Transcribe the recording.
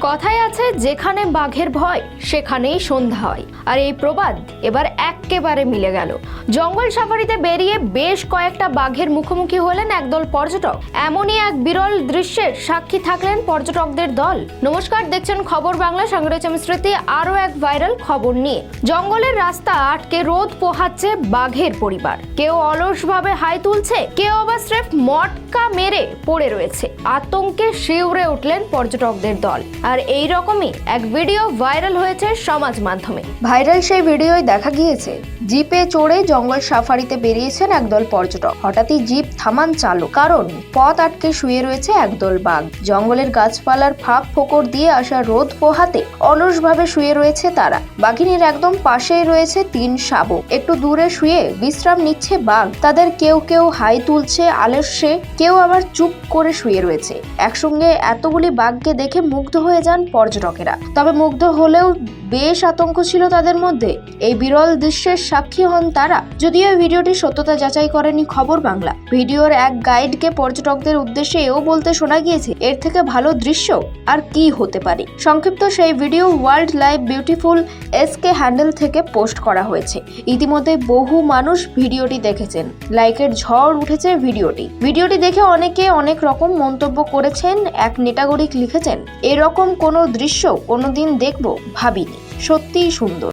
কথায় আছে, যেখানে বাঘের ভয়, সেখানেই সন্ধ্যা হয়। আর এই প্রবাদ এবার এক্কেবারে মিলে গেল। জঙ্গল সাফারিতে বেরিয়ে বেশ কয়েকটা বাঘের মুখোমুখি হলেন একদল পর্যটক। এমনই এক বিরল দৃশ্যের সাক্ষী থাকলেন পর্যটকদের দল। নমস্কার, দেখছেন খবর বাংলা আমি স্মৃতি। আরও এক ভাইরাল খবর নিয়ে। জঙ্গলের রাস্তা আটকে রোদ পোহাচ্ছে বাঘের পরিবার। কেউ অলসভাবে হাই তুলছে, কেউ আবার স্রেফ মটকা মেরে পড়ে রয়েছে। আতঙ্কে শিউরে উঠলেন পর্যটকদের দল। আর এই রকমই এক ভিডিও ভাইরাল হয়েছে সমাজ মাধ্যমে। ভাইরাল সেই ভিডিওয় দেখা গিয়েছে। জিপে চড়ে জঙ্গল সাফারিতে বেরিয়েছেন একদল পর্যটক। হঠাৎই জিপ থামান চালক কারণ, পথ আটকে শুয়ে রয়েছে একদল বাঘ। জঙ্গলের গাছপালার ফাঁক ফোকর দিয়ে আসা রোদ পোহাতে অলসভাবে শুয়ে রয়েছে তারা। বাঘিনীর একদম পাশেই রয়েছে তিন শাবক। একটু দূরে শুয়ে বিশ্রাম নিচ্ছে বাঘ। তাদের কেউ কেউ হাই তুলছে, আলস্যে, কেউ আবার চুপ করে শুয়ে রয়েছে। একসঙ্গে এতগুলি বাঘকে দেখে মুগ্ধ হয়ে যান পর্যটকেরা। তবে মুগ্ধ হলেও বেশ আতঙ্ক ছিল তাদের মধ্যে। এই বিরল দৃশ্যের সাক্ষী হন তারা। যদিও ভিডিওটি সত্যতা যাচাই করেনি খবর বাংলা। ভিডিওর এক গাইডকে পর্যটকদের উদ্দেশ্যে এও বলতে শোনা গিয়েছে, এর থেকে ভালো দৃশ্য আর কি হতে পারে। সংক্ষিপ্ত সেই video world live beautiful SK handle থেকে পোস্ট করা হয়েছে। ইতিমধ্যে বহু মানুষ ভিডিওটি দেখেছেন। লাইকের ঝড় উঠেছে ভিডিওটি। ভিডিওটি দেখে অনেকে অনেক রকম মন্তব্য করেছেন, এক নেটাগরিক লিখেছেন, এরকম কোনো দৃশ্য কোনোদিন দেখব, ভাবিনি। সত্যিই সুন্দর।